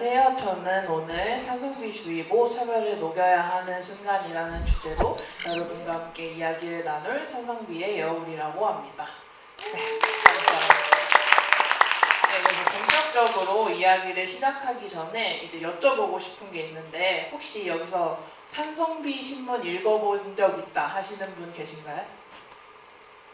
안녕하세요. 저는 오늘 산성비 주의보 차별을 녹여야 하는 순간이라는 주제로 여러분과 함께 이야기를 나눌 산성비의 여울이라고 합니다. 네, 감사합니다. 네, 본격적으로 이야기를 시작하기 전에 이제 여쭤보고 싶은 게 있는데 혹시 여기서 산성비 신문 읽어본 적 있다 하시는 분 계신가요?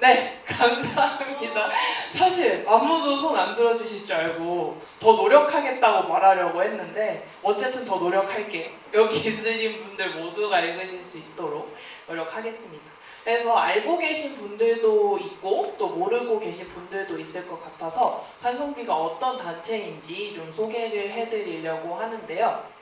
네, 감사합니다. 사실 아무도 손 안 들어주실 줄 알고 더 노력하겠다고 말하려고 했는데 어쨌든 더 노력할게요. 여기 있으신 분들 모두가 읽으실 수 있도록 노력하겠습니다. 그래서 알고 계신 분들도 있고 또 모르고 계신 분들도 있을 것 같아서 산성비가 어떤 단체인지 좀 소개를 해드리려고 하는데요.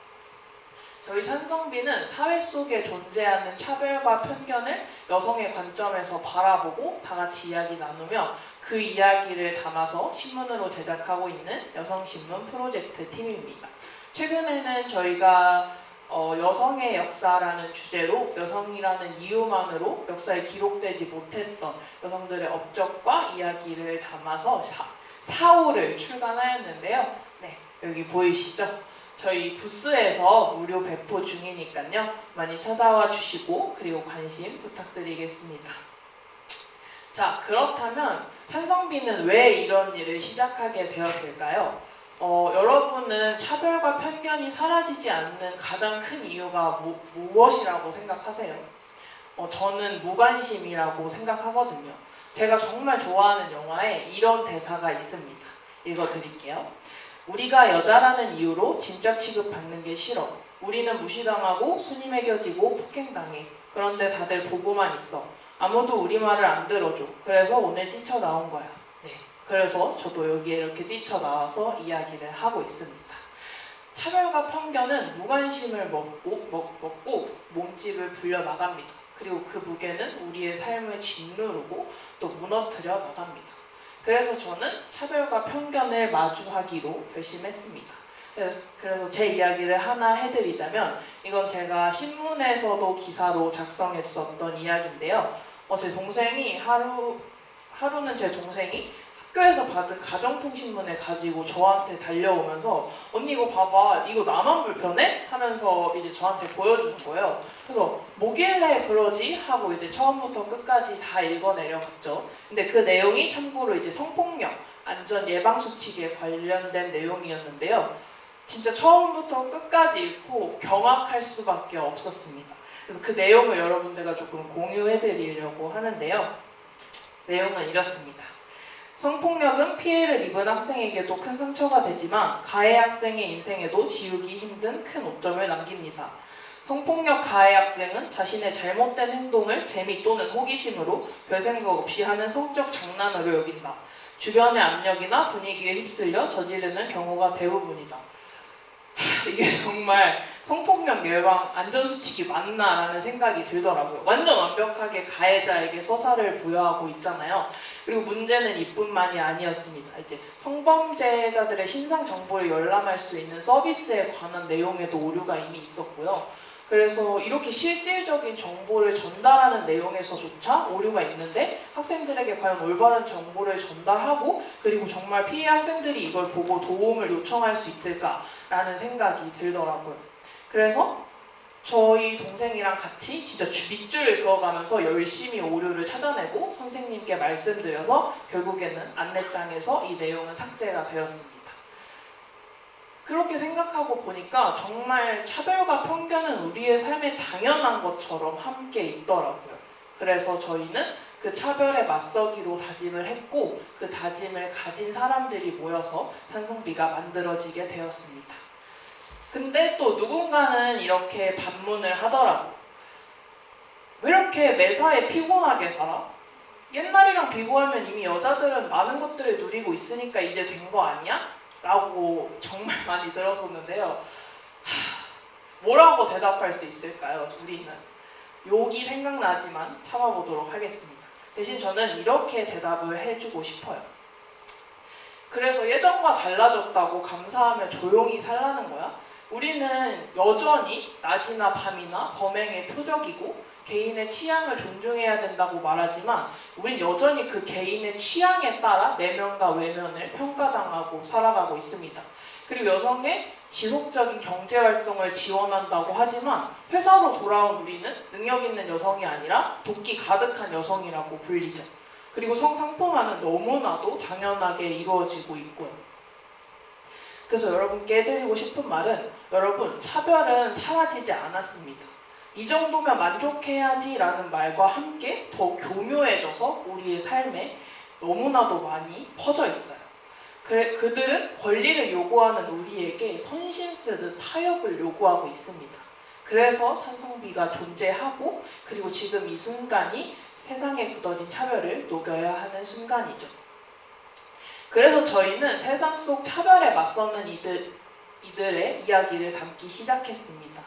저희 산성비는 사회 속에 존재하는 차별과 편견을 여성의 관점에서 바라보고 다 같이 이야기 나누며 그 이야기를 담아서 신문으로 제작하고 있는 여성신문 프로젝트 팀입니다. 최근에는 저희가 어, 여성의 역사라는 주제로 여성이라는 이유만으로 역사에 기록되지 못했던 여성들의 업적과 이야기를 담아서 사, 4호를 출간하였는데요. 네, 여기 보이시죠? 저희 부스에서 무료 배포 중이니까요. 많이 찾아와 주시고 그리고 관심 부탁드리겠습니다. 자, 그렇다면 산성비는 왜 이런 일을 시작하게 되었을까요? 어, 여러분은 차별과 편견이 사라지지 않는 가장 큰 이유가 무, 무엇이라고 생각하세요? 어, 저는 무관심이라고 생각하거든요. 제가 정말 좋아하는 영화에 이런 대사가 있습니다. 읽어드릴게요. 우리가 여자라는 이유로 진짜 취급받는 게 싫어. 우리는 무시당하고 순위 매겨지고 폭행당해. 그런데 다들 보고만 있어. 아무도 우리 말을 안 들어줘. 그래서 오늘 뛰쳐나온 거야. 네. 그래서 저도 여기에 이렇게 뛰쳐나와서 이야기를 하고 있습니다. 차별과 편견은 무관심을 먹고, 먹, 먹고 몸집을 불려 나갑니다. 그리고 그 무게는 우리의 삶을 짓누르고 또 무너뜨려 나갑니다. 그래서 저는 차별과 편견을 마주하기로 결심했습니다. 그래서- 제 이야기를 하나 해드리자면 이건 제가 신문에서도 기사로 작성했었던 이야기인데요. 어, 제 동생이 하루 하루는 제 동생이 학교에서 받은 가정통신문을 가지고 저한테 달려오면서 언니 이거 봐봐 이거 나만 불편해? 하면서 이제 저한테 보여주는 거예요. 그래서 뭐길래 그러지? 하고 이제 처음부터 끝까지 다 읽어내려갔죠. 근데 그 내용이 참고로 이제 성폭력 안전 예방 수칙에 관련된 내용이었는데요. 진짜 처음부터 끝까지 읽고 경악할 수밖에 없었습니다. 그래서 그 내용을 여러분들과 조금 공유해 드리려고 하는데요. 내용은 이렇습니다. 성폭력은 피해를 입은 학생에게도 큰 상처가 되지만 가해 학생의 인생에도 지우기 힘든 큰 오점을 남깁니다. 성폭력 가해 학생은 자신의 잘못된 행동을 재미 또는 호기심으로 별 생각 없이 하는 성적 장난으로 여긴다. 주변의 압력이나 분위기에 휩쓸려 저지르는 경우가 대부분이다. 하, 이게 정말 성폭력 예방 안전수칙이 맞나라는 생각이 들더라고요. 완전 완벽하게 가해자에게 서사를 부여하고 있잖아요. 그리고 문제는 이뿐만이 아니었습니다. 이제 성범죄자들의 신상 정보를 열람할 수 있는 서비스에 관한 내용에도 오류가 이미 있었고요. 그래서 이렇게 실질적인 정보를 전달하는 내용에서조차 오류가 있는데 학생들에게 과연 올바른 정보를 전달하고 그리고 정말 피해 학생들이 이걸 보고 도움을 요청할 수 있을까 라는 생각이 들더라고요. 그래서 저희 동생이랑 같이 진짜 주- 밑줄을 그어가면서 열심히 오류를 찾아내고 선생님께 말씀드려서 결국에는 안내장에서 이 내용은 삭제가 되었습니다. 그렇게 생각하고 보니까 정말 차별과 편견은 우리의 삶에 당연한 것처럼 함께 있더라고요. 그래서 저희는 그 차별에 맞서기로 다짐을 했고 그 다짐을 가진 사람들이 모여서 산성비가 만들어지게 되었습니다. 근데 또 누군가는 이렇게 반문을 하더라고. 왜 이렇게 매사에 피곤하게 살아? 옛날이랑 비교하면 이미 여자들은 많은 것들을 누리고 있으니까 이제 된 거 아니야? 라고 정말 많이 들었었는데요. 하, 뭐라고 대답할 수 있을까요? 우리는 욕이 생각나지만 참아보도록 하겠습니다. 대신 저는 이렇게 대답을 해주고 싶어요. 그래서 예전과 달라졌다고 감사하며 조용히 살라는 거야? 우리는 여전히 낮이나 밤이나 범행의 표적이고 개인의 취향을 존중해야 된다고 말하지만 우린 여전히 그 개인의 취향에 따라 내면과 외면을 평가당하고 살아가고 있습니다. 그리고 여성의 지속적인 경제 활동을 지원한다고 하지만 회사로 돌아온 우리는 능력 있는 여성이 아니라 도끼 가득한 여성이라고 불리죠. 그리고 성상품화는 너무나도 당연하게 이루어지고 있고요. 그래서 여러분께 해드리고 싶은 말은 여러분 차별은 사라지지 않았습니다. 이 정도면 만족해야지라는 말과 함께 더 교묘해져서 우리의 삶에 너무나도 많이 퍼져 있어요. 그래, 그들은 권리를 요구하는 우리에게 선심 쓰듯 타협을 요구하고 있습니다. 그래서 산성비가 존재하고 그리고 지금 이 순간이 세상에 굳어진 차별을 녹여야 하는 순간이죠. 그래서 저희는 세상 속 차별에 맞서는 이들, 이들의 이야기를 담기 시작했습니다.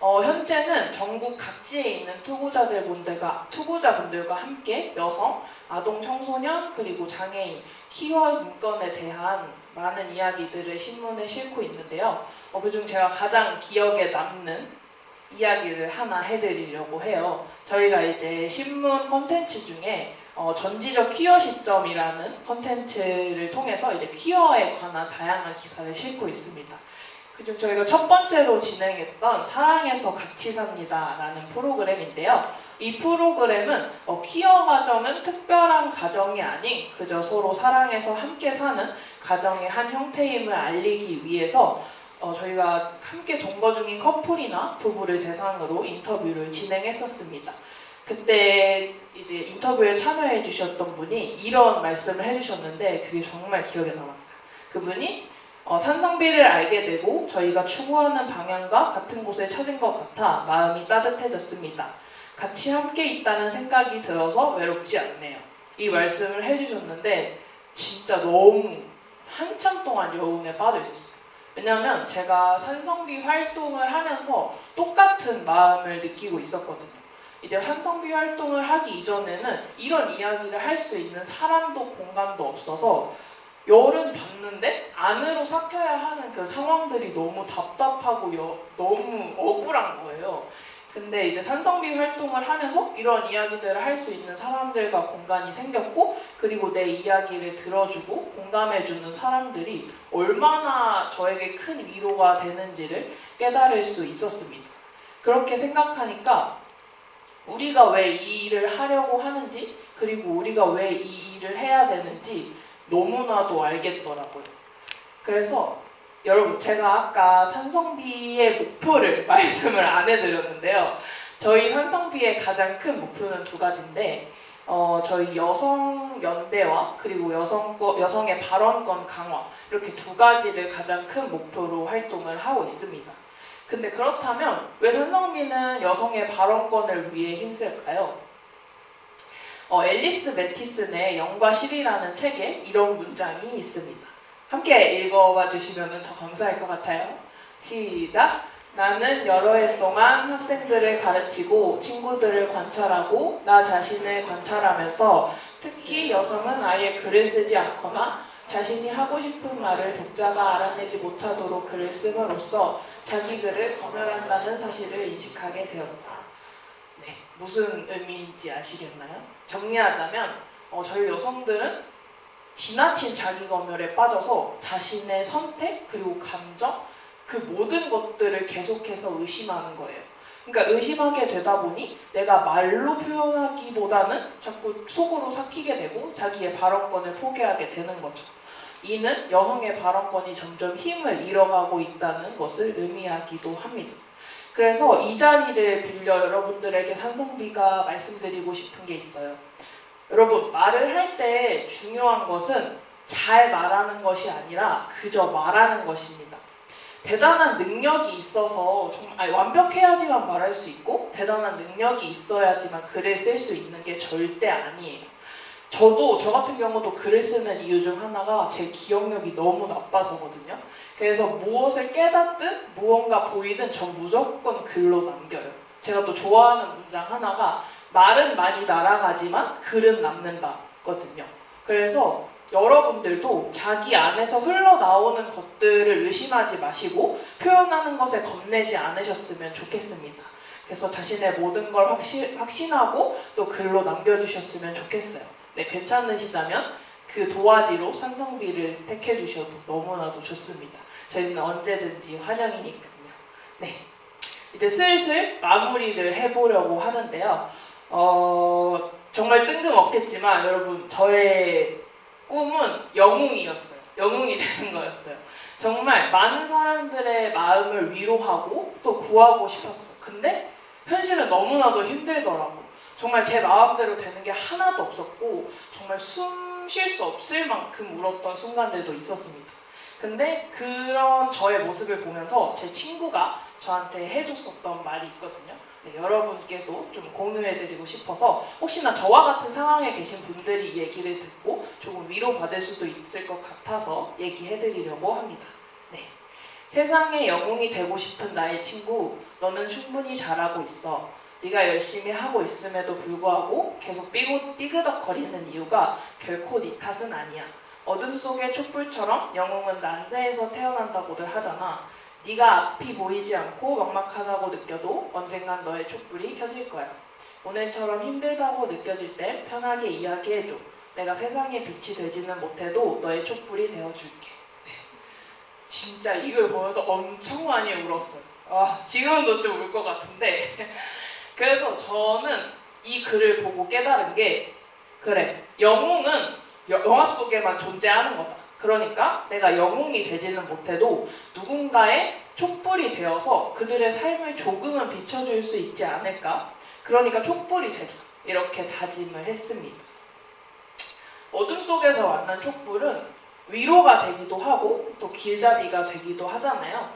어, 현재는 전국 각지에 있는 투고자들 분들과 투고자분들과 함께 여성, 아동, 청소년 그리고 장애인, 키워 인권에 대한 많은 이야기들을 신문에 싣고 있는데요. 어, 그중 제가 가장 기억에 남는 이야기를 하나 해드리려고 해요. 저희가 이제 신문 콘텐츠 중에 어, 전지적 퀴어 시점이라는 콘텐츠를 통해서 이제 퀴어에 관한 다양한 기사를 싣고 있습니다. 그중 저희가 첫 번째로 진행했던 사랑해서 같이 삽니다라는 프로그램인데요. 이 프로그램은 어, 퀴어 가정은 특별한 가정이 아닌 그저 서로 사랑해서 함께 사는 가정의 한 형태임을 알리기 위해서 어, 저희가 함께 동거 중인 커플이나 부부를 대상으로 인터뷰를 진행했었습니다. 그때 이제 인터뷰에 참여해 주셨던 분이 이런 말씀을 해주셨는데 그게 정말 기억에 남았어요. 그분이 어, 산성비를 알게 되고 저희가 추구하는 방향과 같은 곳을 찾은 것 같아 마음이 따뜻해졌습니다. 같이 함께 있다는 생각이 들어서 외롭지 않네요. 이 말씀을 해주셨는데 진짜 너무 한참 동안 여운에 빠져 있었어요. 왜냐하면 제가 산성비 활동을 하면서 똑같은 마음을 느끼고 있었거든요. 이제 산성비 활동을 하기 이전에는 이런 이야기를 할 수 있는 사람도 공간도 없어서 열은 받는데 안으로 삭혀야 하는 그 상황들이 너무 답답하고 여, 너무 억울한 거예요. 근데 이제 산성비 활동을 하면서 이런 이야기들을 할 수 있는 사람들과 공간이 생겼고 그리고 내 이야기를 들어주고 공감해주는 사람들이 얼마나 저에게 큰 위로가 되는지를 깨달을 수 있었습니다. 그렇게 생각하니까 우리가 왜 이 일을 하려고 하는지 그리고 우리가 왜 이 일을 해야 되는지 너무나도 알겠더라고요. 그래서 여러분 제가 아까 산성비의 목표를 말씀을 안 해드렸는데요. 저희 산성비의 가장 큰 목표는 두 가지인데 어, 저희 여성 연대와 그리고 여성 여성의 발언권 강화 이렇게 두 가지를 가장 큰 목표로 활동을 하고 있습니다. 근데 그렇다면 왜 산성비는 여성의 발언권을 위해 힘쓸까요? 어, 앨리스 매티슨의 영과 실이라는 책에 이런 문장이 있습니다. 함께 읽어봐 주시면 더 감사할 것 같아요. 시작. 나는 여러 해 동안 학생들을 가르치고 친구들을 관찰하고 나 자신을 관찰하면서 특히 여성은 아예 글을 쓰지 않거나 자신이 하고 싶은 말을 독자가 알아내지 못하도록 글을 씀으로써 자기 글을 검열한다는 사실을 인식하게 되었다. 네, 무슨 의미인지 아시겠나요? 정리하자면 어, 저희 여성들은 지나친 자기 검열에 빠져서 자신의 선택 그리고 감정 그 모든 것들을 계속해서 의심하는 거예요. 그러니까 의심하게 되다 보니 내가 말로 표현하기보다는 자꾸 속으로 삭히게 되고 자기의 발언권을 포기하게 되는 거죠. 이는 여성의 발언권이 점점 힘을 잃어가고 있다는 것을 의미하기도 합니다. 그래서 이 자리를 빌려 여러분들에게 산성비가 말씀드리고 싶은 게 있어요. 여러분, 말을 할 때 중요한 것은 잘 말하는 것이 아니라 그저 말하는 것입니다. 대단한 능력이 있어서 정말 아니, 완벽해야지만 말할 수 있고 대단한 능력이 있어야지만 글을 쓸 수 있는 게 절대 아니에요. 저도 저 같은 경우도 글을 쓰는 이유 중 하나가 제 기억력이 너무 나빠서거든요. 그래서 무엇을 깨닫든 무언가 보이든 전 무조건 글로 남겨요. 제가 또 좋아하는 문장 하나가 말은 많이 날아가지만 글은 남는다거든요. 그래서 여러분들도 자기 안에서 흘러나오는 것들을 의심하지 마시고 표현하는 것에 겁내지 않으셨으면 좋겠습니다. 그래서 자신의 모든 걸 확신, 확신하고 또 글로 남겨주셨으면 좋겠어요. 네, 괜찮으시다면 그 도화지로 산성비를 택해 주셔도 너무나도 좋습니다. 저희는 언제든지 환영이니까요. 네. 이제 슬슬 마무리를 해보려고 하는데요. 어, 정말 뜬금없겠지만 여러분 저의 꿈은 영웅이었어요. 영웅이 되는 거였어요. 정말 많은 사람들의 마음을 위로하고 또 구하고 싶었어요. 근데 현실은 너무나도 힘들더라고. 정말 제 마음대로 되는 게 하나도 없었고 정말 숨 쉴 수 없을 만큼 울었던 순간들도 있었습니다. 근데 그런 저의 모습을 보면서 제 친구가 저한테 해줬었던 말이 있거든요. 네, 여러분께도 좀 공유해드리고 싶어서 혹시나 저와 같은 상황에 계신 분들이 이 얘기를 듣고 조금 위로받을 수도 있을 것 같아서 얘기해드리려고 합니다. 네. 세상의 영웅이 되고 싶은 나의 친구, 너는 충분히 잘하고 있어. 네가 열심히 하고 있음에도 불구하고 계속 삐고, 삐그덕거리는 이유가 결코 네 탓은 아니야. 어둠 속의 촛불처럼 영웅은 난세에서 태어난다고들 하잖아. 네가 앞이 보이지 않고 막막하다고 느껴도 언젠간 너의 촛불이 켜질 거야. 오늘처럼 힘들다고 느껴질 때 편하게 이야기해줘. 내가 세상에 빛이 되지는 못해도 너의 촛불이 되어줄게. 네. 진짜 이걸 보면서 엄청 많이 울었어요. 아, 지금도 좀울 것 같은데. 그래서 저는 이 글을 보고 깨달은 게 그래 영웅은 여- 영화 속에만 존재하는 거다. 그러니까 내가 영웅이 되지는 못해도 누군가의 촛불이 되어서 그들의 삶을 조금은 비춰줄 수 있지 않을까? 그러니까 촛불이 되자. 이렇게 다짐을 했습니다. 어둠 속에서 만난 촛불은 위로가 되기도 하고 또 길잡이가 되기도 하잖아요.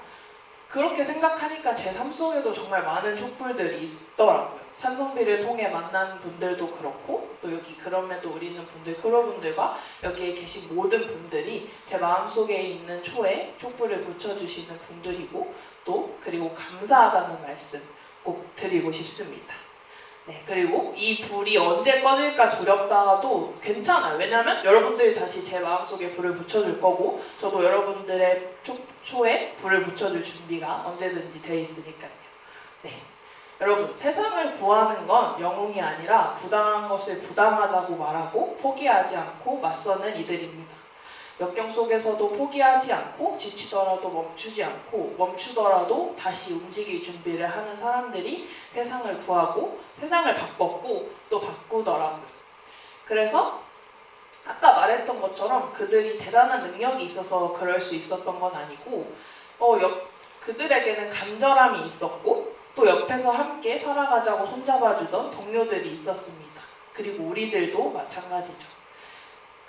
그렇게 생각하니까 제 삶 속에도 정말 많은 촛불들이 있더라고요. 산성비를 통해 만난 분들도 그렇고 또 여기 그럼에도 우리는 분들 크로분들과 여기에 계신 모든 분들이 제 마음속에 있는 초에 촛불을 붙여주시는 분들이고 또 그리고 감사하다는 말씀 꼭 드리고 싶습니다. 네, 그리고 이 불이 언제 꺼질까 두렵다가도 괜찮아요. 왜냐면 여러분들이 다시 제 마음속에 불을 붙여줄 거고 저도 여러분들의 초, 초에 불을 붙여줄 준비가 언제든지 돼 있으니까요. 네. 여러분, 세상을 구하는 건 영웅이 아니라 부당한 것을 부당하다고 말하고 포기하지 않고 맞서는 이들입니다. 역경 속에서도 포기하지 않고 지치더라도 멈추지 않고 멈추더라도 다시 움직일 준비를 하는 사람들이 세상을 구하고 세상을 바꿨고 또 바꾸더라고요. 그래서 아까 말했던 것처럼 그들이 대단한 능력이 있어서 그럴 수 있었던 건 아니고 어, 옆- 그들에게는 간절함이 있었고 또 옆에서 함께 살아가자고 손잡아주던 동료들이 있었습니다. 그리고 우리들도 마찬가지죠.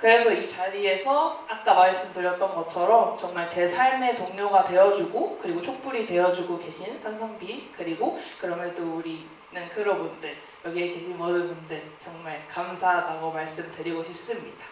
그래서 이 자리에서 아까 말씀드렸던 것처럼 정말 제 삶의 동료가 되어주고 그리고 촛불이 되어주고 계신 산성비 그리고 그럼에도 우리는 크로분들 여기에 계신 모든 분들 정말 감사하다고 말씀드리고 싶습니다.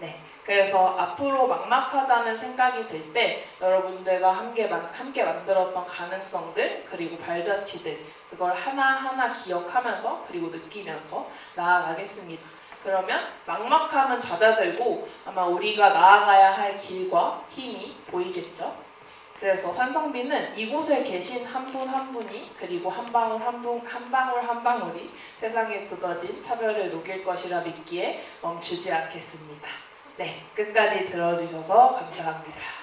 네, 그래서 앞으로 막막하다는 생각이 들 때 여러분들과 함께, 만, 함께 만들었던 가능성들 그리고 발자취들 그걸 하나하나 기억하면서 그리고 느끼면서 나아가겠습니다. 그러면 막막함은 잦아들고 아마 우리가 나아가야 할 길과 힘이 보이겠죠. 그래서 산성비는 이곳에 계신 한분한 분이 그리고 한 방울 한, 분, 한 방울 한 방울이 세상에 굳어진 차별을 녹일 것이라 믿기에 멈추지 않겠습니다. 네, 끝까지 들어주셔서 감사합니다.